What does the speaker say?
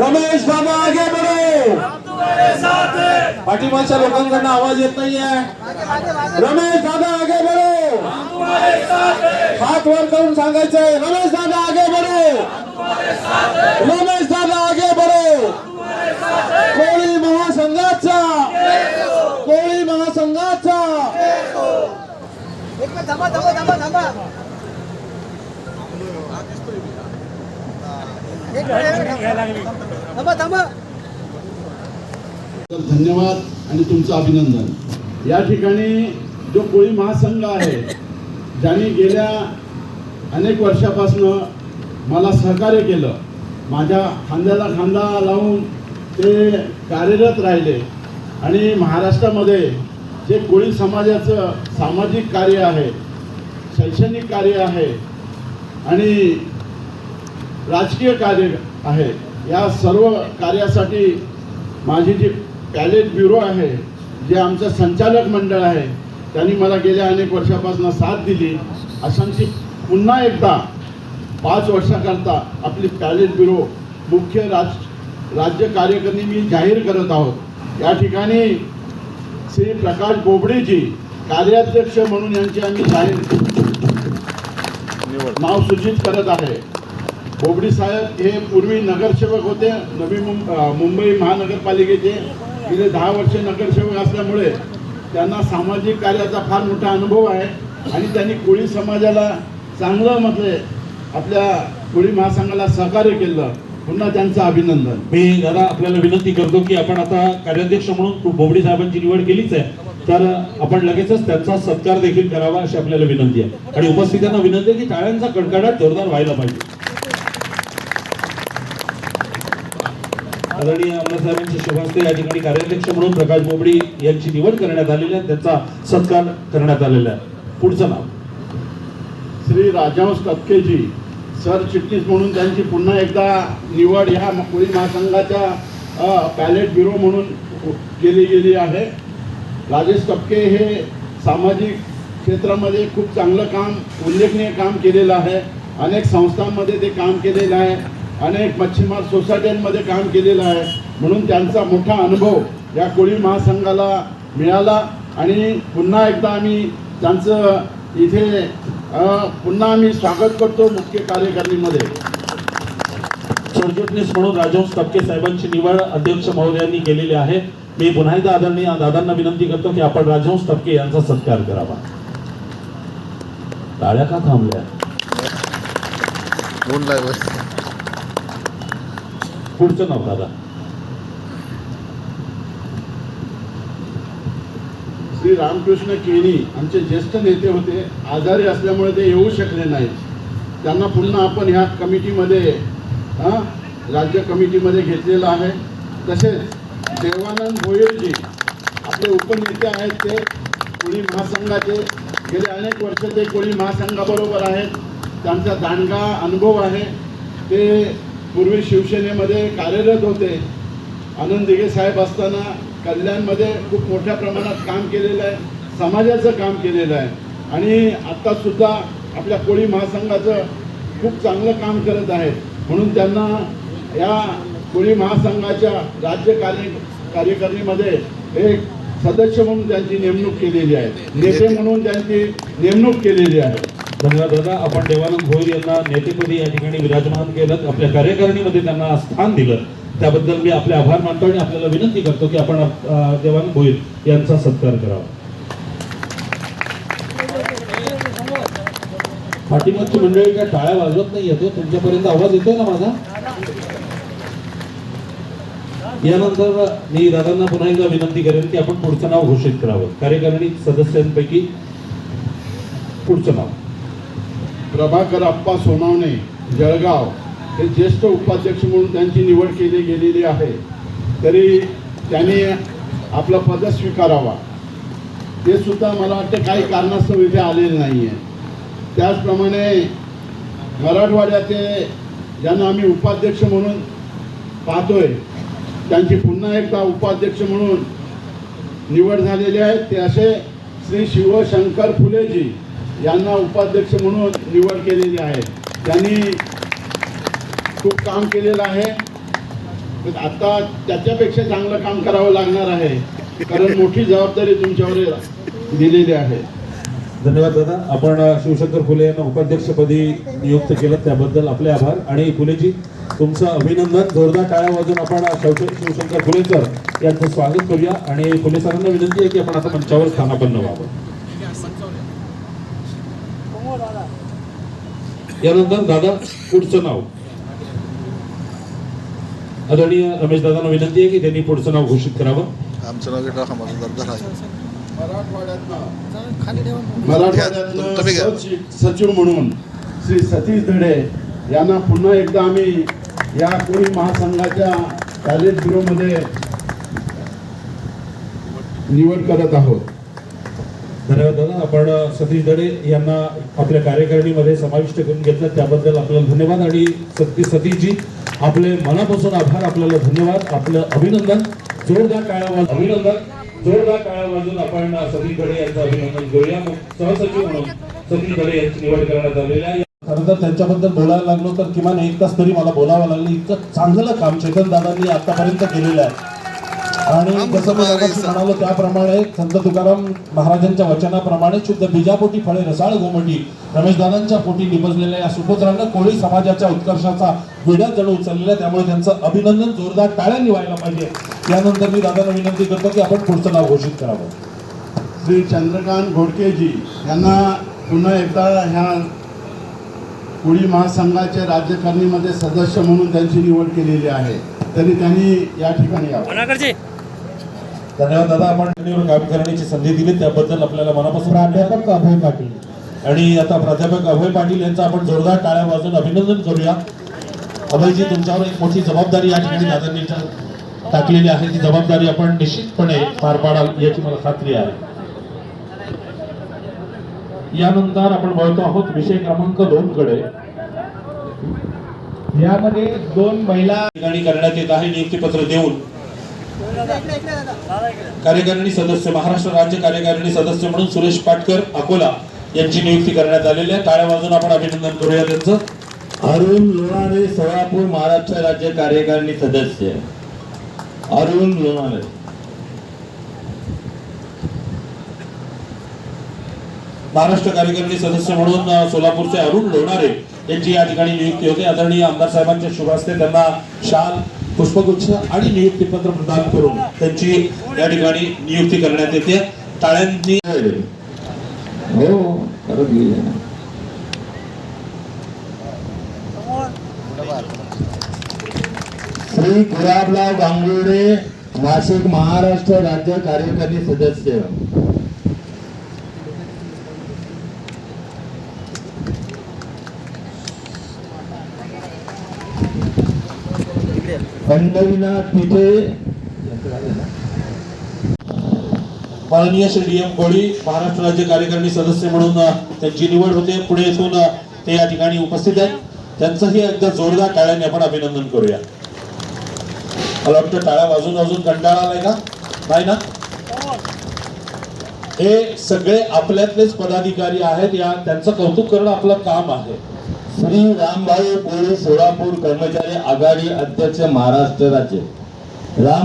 रमेश बाबा आगे बढ़ो! पाठीमागच्या लोकांकडनं आवाज येत नाहीये. रमेश दादा आगे बढ़ो! हात वर करून सांगायचंय रमेश दादा आगे बढ़ो! रमेश दादा आगे बढ़ो! कोळी महासंघाचा कोळी महासंघाचा धन्यवाद आणि तुमचं अभिनंदन. या ठिकाणी जो कोळी महासंघ आहे ज्यांनी गेल्या अनेक वर्षापासनं मला सहकार्य केलं. माझ्या खांद्याला खांदा लावून ते कार्यरत राहिले. आणि महाराष्ट्रामध्ये जे कोळी समाजाचं सामाजिक कार्य आहे शैक्षणिक कार्य आहे आणि राजकीय कार्य आहे. या सर्व कार्यासाठी माझी जी पॅलेट ब्युरो आहे जे आमचं संचालक मंडळ आहे त्यांनी मला गेल्या अनेक वर्षापासून साथ दिली. अशांची पुन्हा एकदा पाच वर्षाकरता आपली पॅलेट ब्युरो मुख्य राज राज्य कार्यकारिणी मी जाहीर करत आहोत. या ठिकाणी श्री प्रकाश बोबडेजी कार्याध्यक्ष म्हणून यांची आम्ही जाहीर नाव सूचित करत आहे. बोबडी साहेब हे पूर्वी नगरसेवक होते नवी मुंबई महानगरपालिकेचे. गेले दहा वर्षे नगरसेवक असल्यामुळे त्यांना सामाजिक कार्याचा फार मोठा अनुभव आहे. आणि त्यांनी कोळी समाजाला चांगलं म्हटले आपल्या कोळी महासंघाला सहकार्य केलं. पुन्हा त्यांचं अभिनंदन. मी दादा आपल्याला विनंती करतो की आपण आता कार्याध्यक्ष म्हणून बोबडी साहेबांची निवड केलीच आहे. तर आपण लगेचच त्यांचा सत्कार देखील करावा अशी आपल्याला विनंती आहे. आणि उपस्थितांना विनंती आहे की टाळ्यांचा कडकडाट जोरदार व्हायला पाहिजे. आदरणीय आमदार शुभास्ते. या ठिकाणी कार्याध्यक्ष म्हणून प्रकाश बोबडी यांची निवड करण्यात आलेली आहे. त्यांचा सत्कार करण्यात आलेला आहे. पुढचं नाव. श्री राजहंस टपकेजी सरचिटणीस म्हणून त्यांची पुन्हा एकदा निवड ह्या पुणे महासंघाच्या पॅलेट ब्युरो म्हणून केली गेली आहे. राजेश टपके हे सामाजिक क्षेत्रामध्ये खूप चांगलं काम उल्लेखनीय काम केलेलं आहे. अनेक संस्थांमध्ये ते काम केलेलं आहे. अनेक मच्छीमार सोसायट्यांमध्ये काम केलेलं आहे. म्हणून त्यांचा मोठा अनुभव या कोळी महासंघाला मिळाला आणि पुन्हा एकदा आम्ही त्यांचं इथे पुन्हा आम्ही स्वागत करतो मुख्य कार्यकारिणीमध्ये. सरचिटणीस म्हणून राजहंस टपके साहेबांची निवड अध्यक्ष महोदयांनी केलेली आहे. मी पुन्हा एकदा आदरणीय दादांना विनंती करतो की आपण राजहंस टपके यांचा सत्कार करावा. टाळ्या का थांबल्या? पुढचं नाव दादा. श्री रामकृष्ण केणी आमचे ज्येष्ठ नेते होते आजारी असल्यामुळे ते येऊ शकले नाहीत. त्यांना पुन्हा आपण ह्या कमिटीमध्ये हां राज्य कमिटीमध्ये घेतलेलं आहे. तसेच देवानंद भोयरजी आपले उपनेते आहेत ते कोळी महासंघाचे. गेले अनेक वर्ष ते कोळी महासंघाबरोबर आहेत. त्यांचा दांडगा अनुभव आहे. ते पूर्वी शिवसेनेमध्ये कार्यरत होते. आनंद दिघे साहेब असताना कल्याणमध्ये खूप मोठ्या प्रमाणात काम केलेलं आहे. समाजाचं काम केलेलं आहे. आणि आत्तासुद्धा आपल्या कोळी महासंघाचं खूप चांगलं काम करत आहेत म्हणून त्यांना या कोळी महासंघाच्या राज्य कार्य कार्यकारिणीमध्ये एक सदस्य म्हणून त्यांची नेमणूक केलेली आहे. नेते म्हणून त्यांची नेमणूक केलेली आहे. धन्यवाद दादा. आपण देवानंद भोईर यांना नेतेपदी या ठिकाणी विराजमान केलं. आपल्या कार्यकारिणीमध्ये त्यांना स्थान दिलं. त्याबद्दल मी आपले आभार मानतो आणि आपल्याला विनंती करतो की आपण देवानंद भोईर यांचा सत्कार करावा. पाठीमागची मंडळी काय टाळ्या वाजवत नाही येतो? तुमच्यापर्यंत आवाज येतोय ना माझा? यानंतर मी दादांना पुन्हा एकदा विनंती करेन की आपण पुढचं नाव घोषित करावं. कार्यकारिणी सदस्यांपैकी पुढचं नाव. प्रभाकर अप्पा सोनावणे जळगाव हे ज्येष्ठ उपाध्यक्ष म्हणून त्यांची निवड केली गेलेली आहे. तरी त्यांनी आपलं पद स्वीकारावा. ते सुद्धा मला वाटतं काही कारणास्तव इथे आलेले नाही आहे त्याचप्रमाणे मराठवाड्याचे ज्यांना आम्ही उपाध्यक्ष म्हणून पाहतोय त्यांची पुन्हा एकदा उपाध्यक्ष म्हणून निवड झालेली आहे. ते असे श्री शिवशंकर फुलेजी यांना उपाध्यक्ष म्हणून निवड केलेली आहे. त्यांनी खूप काम केलेलं आहे. आता त्याच्यापेक्षा चांगलं काम करावं लागणार आहे. कारण मोठी जबाबदारी तुमच्यावर दिलेली आहे. धन्यवाद दादा. आपण शिवशंकर फुले यांना उपाध्यक्षपदी नियुक्त केलं. त्याबद्दल आपले आभार. आणि फुलेजी तुमचं अभिनंदन. जोरदार टाळ्या वाजून आपण शिवशंकर फुले सर यांचं स्वागत करूया. आणि फुले सरांना विनंती आहे की आपण आता मंचावर स्थानापन्न व्हावं. यानंतर दादा पुढचं नाव. आदरणीय रमेश दादांना विनंती आहे की त्यांनी पुढचं नाव घोषित करावं. आमचं नाव घेतलं मराठवाड्यातनं खाली ठेवा मराठवाड्यातनं. तुम्ही घ्या. सचिव- म्हणून श्री सतीश धडे यांना पुन्हा एकदा आम्ही या कोळी महासंघाच्या पॅलेट ब्युरोमध्ये निवड करत आहोत. धन्यवाद दादा आपण सतीश दडे यांना आपल्या कार्यकारिणीमध्ये समाविष्ट करून घेतलं त्याबद्दल आपल्याला धन्यवाद आणि सती सतीशजी आपले मनापासून आभार आपल्याला धन्यवाद आपलं अभिनंदन. जोरदार टाळ्या वाज अभिनंदन. जोरदार टाळ्या वाजून आपण सतीश दडे यांचं अभिनंदन करूया. सहसचिव म्हणून सतीश दडे यांची निवड करण्यात आलेली आहे. खरं तर त्यांच्याबद्दल बोलायला लागलो तर किमान एक तास तरी मला बोलावं लागलं. इतकं चांगलं काम चेतन दादांनी आतापर्यंत केलेलं आहे. आणि जसं म्हणालो त्याप्रमाणे संत तुकाराम महाराजांच्या वचनाप्रमाणे शुद्ध बीजापोटी फळे रसाळ गोमटी रमेशदादांच्या पोटी निपजलेल्या या सुपुत्रांना कोळी समाजाच्या उत्कर्षाचा विडा जणू उचललेला आहे. त्यामुळे त्यांचं अभिनंदन जोरदार टाळ्यांनी व्हायला पाहिजे. यानंतर मी दादांना विनंती करतो की आपण पुढचं नाव घोषित करावं. श्री चंद्रकांत घोडकेजी यांना पुन्हा एकदा ह्या कोळी महासंघाच्या राज्यकारिणीमध्ये सदस्य म्हणून त्यांची निवड केलेली आहे. तरी त्यांनी या ठिकाणी यावं. धन्यवाद दादा. आपण काम करण्याची संधी दिली. त्याबद्दल आपल्याला मनापासून प्राध्यापक अभय पाटील. आणि आता प्राध्यापक अभय पाटील यांचं आपण जोरदार टाळ्या वाजून अभिनंदन करूया. अभयजी तुमच्यावर एक मोठी जबाबदारी या ठिकाणी दादांनी टाकलेली आहे. ती जबाबदारी आपण निश्चितपणे पार पाडाल याची मला खात्री आहे. यानंतर आपण वळतो आहोत विषय क्रमांक दोन कडे. यामध्ये दोन महिला ठिकाणी करण्यात येत आहे. नियुक्तीपत्र देऊन इकडे इकडे दादा कार्यकारिणी सदस्य महाराष्ट्र राज्य कार्यकारिणी सदस्य म्हणून सुरेश पाटकर अकोला यांची नियुक्ती करण्यात आलेली आहे. टाळ्या वाजून आपण अभिनंदन करूया त्यांचं. अरुण लोणारे सोलापूर महाराष्ट्र राज्य कार्यकारिणी सदस्य. अरुण लोणारे. महाराष्ट्र कार्यकारिणी सदस्य म्हणून सोलापूरचे अरुण लोणारे यांची या ठिकाणी नियुक्ती होते. आदरणीय आमदार साहेबांच्या शुभ हस्ते त्यांना शाल पुष्पगुच्छ आणि नियुक्तीपत्र प्रदान करून त्यांची या ठिकाणी नियुक्ती करण्यात येते. टाळ्यांनी हो श्री गुलाबराव गांगुर्डे नाशिक महाराष्ट्र राज्य कार्यकारी सदस्य. पंढरीनाथ तिथे माननीय श्री डी एम कोळी महाराष्ट्र राज्य कार्यकारिणी सदस्य म्हणून त्यांची निवड होते. पुढे येथून ते या ठिकाणी उपस्थित आहेत. त्यांचंही एकदा जोरदार टाळ्याने आपण अभिनंदन करूया. मला वाटतं टाळ्या वाजून वाजून कंटाळा आलाय का? नाही ना? हे सगळे आपल्यातलेच पदाधिकारी आहेत. या त्यांचं कौतुक करणं आपलं काम आहे. श्री रामभाऊ कोळी सोलापूर कर्मचारी आघाडी अध्यक्ष महाराष्ट्र राज्य. राम